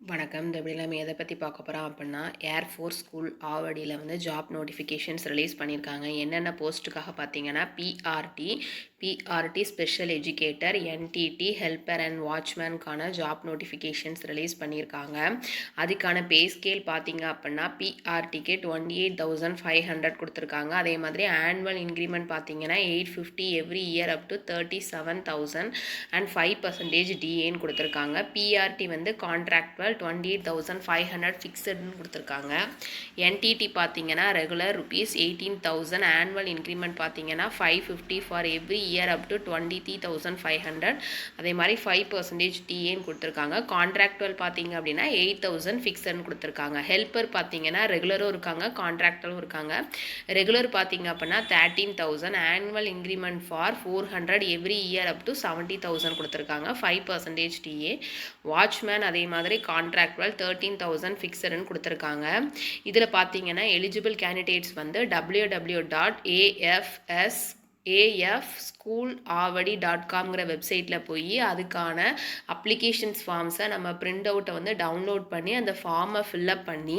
வணக்கம். இந்த எப்படிலாம் நம்ம எதை பற்றி பார்க்க போகிறோம் அப்படின்னா ஏர்ஃபோர்ஸ் ஸ்கூல் ஆவடியில் வந்து ஜாப் நோட்டிஃபிகேஷன்ஸ் ரிலீஸ் பண்ணியிருக்காங்க. என்னென்ன போஸ்ட்டுக்காக பார்த்தீங்கன்னா PRT PRT special educator NTT helper and வாட்ச்மேனுக்கான job notifications release பண்ணியிருக்காங்க. அதுக்கான பே ஸ்கேல் பார்த்தீங்க அப்படின்னா பிஆர்டிக்கு twenty eight thousand five hundred கொடுத்துருக்காங்க. அதே மாதிரி ஆனுவல் இன்க்ரிமெண்ட் பார்த்தீங்கன்னா eight fifty every year up to thirty seven thousand and five percentage டிஏன்னு கொடுத்துருக்காங்க. PRT வந்து total twenty eight thousand five hundred ஃபிக்ஸட்னு கொடுத்துருக்காங்க என்டிடி பார்த்தீங்கன்னா regular rupees eighteen thousand annual increment பார்த்தீங்கன்னா five fifty for every year up to twenty three thousand five hundred அதே மாதிரி five percentage டிஏன்னு கொடுத்துருக்காங்க. கான்ட்ராக்டுவல் பார்த்தீங்க அப்படின்னா எயிட் தௌசண்ட் ஃபிக்ஸட்னு கொடுத்துருக்காங்க. ஹெல்ப்பர் பார்த்தீங்கன்னா ரெகுலரும் இருக்காங்க கான்ட்ராக்டரும் இருக்காங்க. ரெகுலர் பார்த்தீங்க அப்படின்னா thirteen thousand annual increment for four hundred every year up to seventy thousand கொடுத்துருக்காங்க ஃபைவ் பர்சன்டேஜ் டிஏ வாட்ச்மேன் அதே மாதிரி கான்ட்ராக்டுவல் தேர்ட்டீன் தௌசண்ட் ஃபிக்ஸடுன்னு கொடுத்துருக்காங்க. இதில் பார்த்தீங்கன்னா எலிஜிபிள் கேண்டிடேட்ஸ் வந்து W W dot AFS AF school Avadi dot காம்ங்கிற வெப்சைட்டில் போய் அதுக்கான அப்ளிகேஷன்ஸ் ஃபார்ம்ஸை நம்ம பிரிண்ட் அவுட்டை வந்து டவுன்லோட் பண்ணி அந்த ஃபார்மை ஃபில்லப் பண்ணி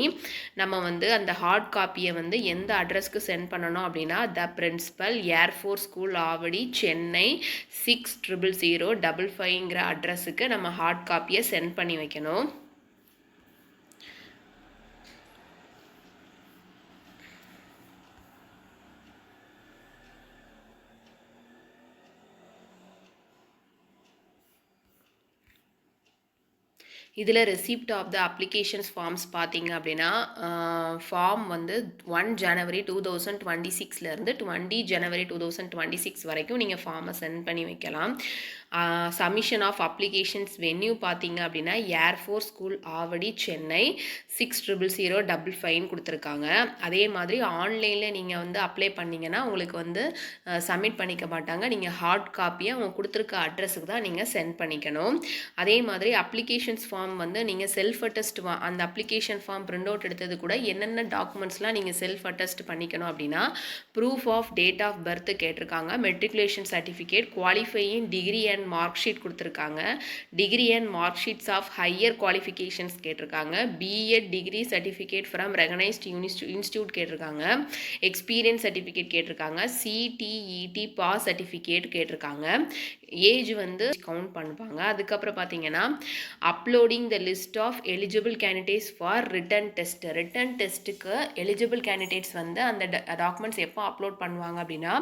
நம்ம வந்து அந்த ஹார்ட் காப்பியை வந்து எந்த அட்ரஸ்க்கு சென்ட் பண்ணணும் அப்படின்னா the principal air force school Avadi Chennai six triple zero double ஃபைவ்ங்கிற அட்ரஸுக்கு நம்ம ஹார்ட் காப்பியை சென்ட் பண்ணி வைக்கணும். இதில் receipt of the applications forms பார்த்தீங்க அப்படின்னா ஃபார்ம் வந்து one January two thousand twenty சிக்ஸ்லேருந்து twenty January two thousand twenty six வரைக்கும் நீங்கள் ஃபார்மை சென்ட் பண்ணி வைக்கலாம். சமிஷன் ஆஃப் அப்ளிகேஷன்ஸ் வென்யூ பார்த்தீங்க அப்படின்னா air force school Avadi Chennai. Six triple zero double ஃபைவ்னு கொடுத்துருக்காங்க. அதே மாதிரி ஆன்லைனில் நீங்கள் வந்து அப்ளை பண்ணிங்கன்னா உங்களுக்கு வந்து சப்மிட் பண்ணிக்க மாட்டாங்க. நீங்கள் ஹார்ட் காப்பியை அவங்க கொடுத்துருக்க அட்ரஸுக்கு தான் நீங்கள் சென்ட் பண்ணிக்கணும். அதே மாதிரி அப்ளிகேஷன்ஸ் ஃபார்ம் வந்து நீங்கள் செல்ஃப் அட்டஸ்ட் அந்த அப்ளிகேஷன் ஃபார்ம் பிரிண்ட் அவுட் எடுத்தது கூட என்னென்ன டாக்குமெண்ட்ஸ்லாம் நீங்கள் செல்ஃப் அட்டஸ்ட் பண்ணிக்கணும் அப்படின்னா proof of date of birth கேட்டிருக்காங்க. Matriculation certificate qualifying degree and mark sheet கொடுத்துருக்காங்க. Degree and mark sheets of higher qualifications கேட்டிருக்காங்க. BEd degree certificate from recognised யூனிஸ்ட் institute கேட்டிருக்காங்க. எக்ஸ்பீரியன்ஸ் சர்டிஃபிகேட் கேட்டிருக்காங்க. சிடிஇடி பாஸ் சர்டிஃபிகேட் கேட்டிருக்காங்க. Age வந்து count பண்ணுவாங்க. அதுக்கப்புறம் பார்த்தீங்கன்னா uploading the list of eligible candidates for written test written டெஸ்ட்டுக்கு எலிஜிபிள் கேண்டிடேட்ஸ் வந்து அந்த டாக்குமெண்ட்ஸ் எப்போ அப்லோட் பண்ணுவாங்க அப்படின்னா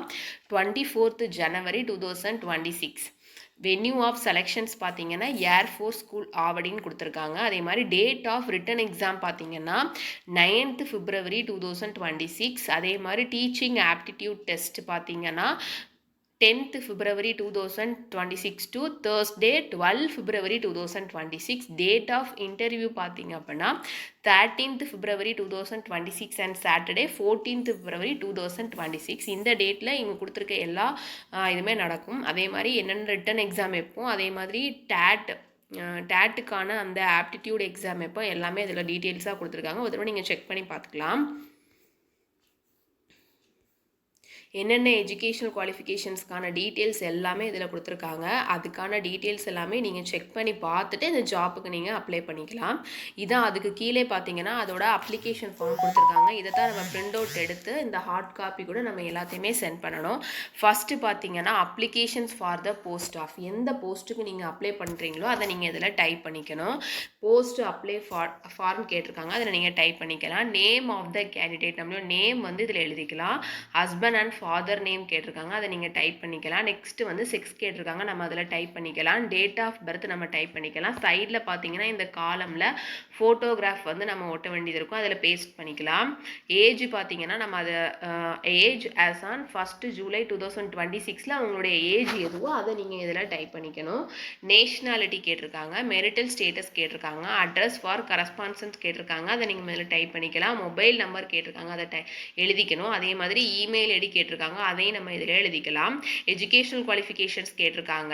twenty fourth January two thousand twenty six venue of selections பார்த்தீங்கன்னா ஏர்ஃபோர்ஸ் ஸ்கூல் ஆவடின்னு கொடுத்துருக்காங்க. அதே மாதிரி டேட் ஆஃப் ரிட்டன் எக்ஸாம் பார்த்தீங்கன்னா ninth February two thousand twenty six அதே மாதிரி டீச்சிங் ஆப்டிடியூட் டெஸ்ட் பார்த்தீங்கன்னா tenth February two thousand twenty six to Thursday twelve February two thousand twenty six date of interview பார்த்தீங்க அப்படின்னா thirteenth February two thousand twenty six and Saturday fourteenth February two thousand twenty six இந்த டேட்டில் இங்கே கொடுத்துருக்க எல்லா இதுவுமே நடக்கும். அதே மாதிரி என்னென்ன ரிட்டன் எக்ஸாம் வைப்போம் அதே மாதிரி டேட் டேட்டுக்கான அந்த ஆப்டிடியூட் எக்ஸாம் எப்போ எல்லாமே இதில் டீட்டெயில்ஸாக கொடுத்துருக்காங்க. ஒரு தடவை நீங்கள் செக் பண்ணி பார்த்துக்கலாம். என்னென்ன எஜுகேஷனல் குவாலிஃபிகேஷன்ஸ்க்கான டீட்டெயில்ஸ் எல்லாமே இதில் கொடுத்துருக்காங்க. அதுக்கான டீட்டெயில்ஸ் எல்லாமே நீங்கள் செக் பண்ணி பார்த்துட்டு இந்த ஜாப்புக்கு நீங்கள் அப்ளை பண்ணிக்கலாம். இதான் அதுக்கு கீழே பார்த்தீங்கன்னா அதோட அப்ளிகேஷன் ஃபார்ம் கொடுத்துருக்காங்க. இதை தான் நம்ம பிரிண்ட் அவுட் எடுத்து இந்த ஹார்ட் காப்பி கூட நம்ம எல்லாத்தையுமே சென்ட் பண்ணணும். ஃபஸ்ட்டு பார்த்தீங்கன்னா applications for the post of எந்த போஸ்ட்டுக்கு நீங்கள் அப்ளை பண்ணுறீங்களோ அதை நீங்கள் இதில் டைப் பண்ணிக்கணும். போஸ்ட் அப்ளை ஃபார் ஃபார்ம் கேட்டிருக்காங்க. அதில் நீங்கள் டைப் பண்ணிக்கலாம். நேம் ஆஃப் த கேண்டிடேட் நம்மளோட நேம் வந்து இதில் எழுதிக்கலாம். ஹஸ்பண்ட் அண்ட் ஃபாதர் நேம் கேட்டிருக்காங்க. அதை நீங்கள் டைப் பண்ணிக்கலாம். நெக்ஸ்ட்டு வந்து செக்ஸ் கேட்டிருக்காங்க. நம்ம அதில் டைப் பண்ணிக்கலாம். டேட் ஆஃப் பர்த் நம்ம டைப் பண்ணிக்கலாம். சைடில் பார்த்தீங்கன்னா இந்த காலமில் ஃபோட்டோகிராஃப் வந்து நம்ம ஒட்ட வேண்டியது இருக்கும். அதில் பேஸ்ட் பண்ணிக்கலாம். ஏஜ் பார்த்தீங்கன்னா நம்ம அதை age as on first July two thousand twenty சிக்ஸில் அவங்களுடைய ஏஜ் எதுவோ அதை நீங்கள் இதில் டைப் பண்ணிக்கணும். நேஷ்னாலிட்டி கேட்டிருக்காங்க. மெரிட்டல் ஸ்டேட்டஸ் கேட்டிருக்காங்க. அட்ரஸ் ஃபார் கரஸ்பான்சன்ஸ் கேட்டிருக்காங்க. அதை நீங்கள் இதில் டைப் பண்ணிக்கலாம். மொபைல் நம்பர் கேட்டிருக்காங்க. அதை டை எழுதிக்கணும். அதே மாதிரி இமெயில் ஐடி கேட்டிருக்காங்க. கேட்டிருக்காங்க. அதையும் நம்ம இதில் எழுதிக்கலாம். எஜுகேஷனல் குவாலிஃபிகேஷன்ஸ் கேட்டிருக்காங்க.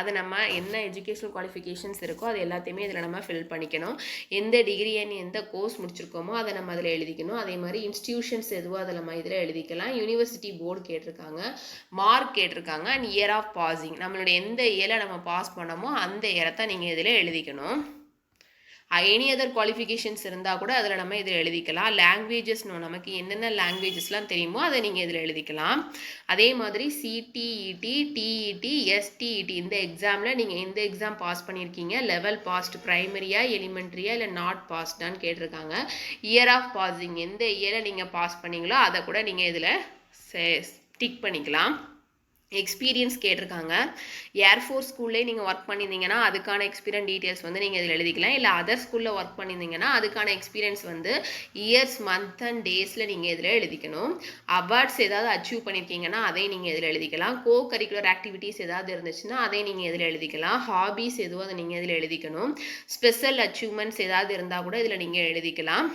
அது நம்ம என்ன எஜுகேஷனல் குவாலிஃபிகேஷன்ஸ் இருக்கோ அது எல்லாத்தையுமே இதில் நம்ம ஃபில் பண்ணிக்கணும். எந்த டிகிரி அண்ட் எந்த கோர்ஸ் முடிச்சிருக்கோமோ அதை நம்ம அதில் எழுதிக்கணும். அதே மாதிரி இன்ஸ்டியூஷன்ஸ் எதுவோ அதை நம்ம இதில் எழுதிக்கலாம். யூனிவர்சிட்டி போர்டு கேட்டிருக்காங்க. மார்க் கேட்டிருக்காங்க. அண்ட் இயர் ஆஃப் பாசிங் நம்மளுடைய எந்த இயரை நம்ம பாஸ் பண்ணோமோ அந்த இயரை தான் நீங்கள் இதில் எழுதிக்கணும். எனி அதர் குவாலிஃபிகேஷன்ஸ் இருந்தால் கூட அதில் நம்ம இதில் எழுதிக்கலாம். லாங்குவேஜஸ்னு நமக்கு என்னென்ன லாங்குவேஜஸ்லாம் தெரியுமோ அதை நீங்கள் இதில் எழுதிக்கலாம். அதே மாதிரி சிடிஇடி டிஇடி எஸ்டிஇடி இந்த எக்ஸாமில் நீங்கள் எந்த எக்ஸாம் பாஸ் பண்ணியிருக்கீங்க? லெவல் பாஸ்ட் ப்ரைமரியா எலிமெண்ட்ரியா இல்லை நாட் பாஸ்டான்னு கேட்டிருக்காங்க. இயர் ஆஃப் பாஸிங் எந்த இயரை நீங்கள் பாஸ் பண்ணீங்களோ அதை கூட நீங்கள் இதில் டிக் பண்ணிக்கலாம். எக்ஸ்பீரியன்ஸ் கேட்டிருக்காங்க. ஏர்ஃபோர்ஸ் ஸ்கூல்லே நீங்கள் ஒர்க் பண்ணியிருந்தீங்கன்னா அதுக்கான எக்ஸ்பீரியன்ஸ் டீட்டெயில்ஸ் வந்து நீங்கள் இதில் எழுதிக்கலாம். இல்லை அதர் ஸ்கூலில் ஒர்க் பண்ணியிருந்தீங்கன்னா அதுக்கான எக்ஸ்பீரியன்ஸ் வந்து இயர்ஸ் மந்த் அண்ட் டேஸில் நீங்கள் இதில் எழுதிக்கணும். அவார்ட்ஸ் ஏதாவது அச்சீவ் பண்ணியிருக்கீங்கன்னா அதையும் நீங்கள் இதில் எழுதிக்கலாம். கோ கரிக்குலர் ஆக்டிவிட்டீஸ் ஏதாவது இருந்துச்சுன்னா அதை நீங்கள் இதில் எழுதிக்கலாம். ஹாபீஸ் எதுவும் அதை நீங்கள் இதில் எழுதிக்கணும். ஸ்பெஷல் அச்சீவ்மெண்ட்ஸ் ஏதாவது இருந்தால் கூட இதில் நீங்கள் எழுதிக்கலாம்.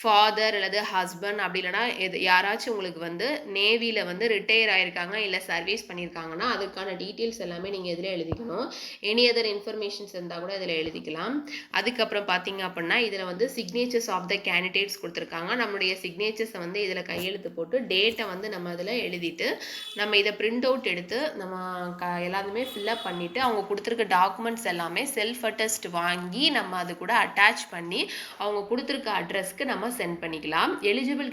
ஃபாதர் அல்லது ஹஸ்பண்ட் அப்படி இல்லைனா எது யாராச்சும் உங்களுக்கு வந்து நேவியில் வந்து ரிட்டையர் ஆகிருக்காங்க இல்லை சர்வீஸ் பண்ணியிருக்காங்கன்னா அதுக்கான டீட்டெயில்ஸ் எல்லாமே நீங்கள் இதில் எழுதிக்கணும். எனி அதர் இன்ஃபர்மேஷன்ஸ் இருந்தால் கூட இதில் எழுதிக்கலாம். அதுக்கப்புறம் பார்த்தீங்க அப்படின்னா இதில் வந்து சிக்னேச்சர்ஸ் ஆஃப் த கேண்டிடேட்ஸ் கொடுத்துருக்காங்க. நம்மளுடைய சிக்னேச்சர்ஸை வந்து இதில் கையெழுத்து போட்டு டேட்டை வந்து நம்ம அதில் எழுதிட்டு நம்ம இதை பிரிண்ட் அவுட் எடுத்து நம்ம க எல்லாத்துமே ஃபில்லப் பண்ணிவிட்டு அவங்க கொடுத்துருக்க டாக்குமெண்ட்ஸ் எல்லாமே செல்ஃப் அட்டஸ்ட் வாங்கி நம்ம அது கூட அட்டாச் பண்ணி அவங்க கொடுத்துருக்க அட்ரஸ்க்கு நம்ம சென்ட் பண்ணிக்கலாம். எலிஜிபிள்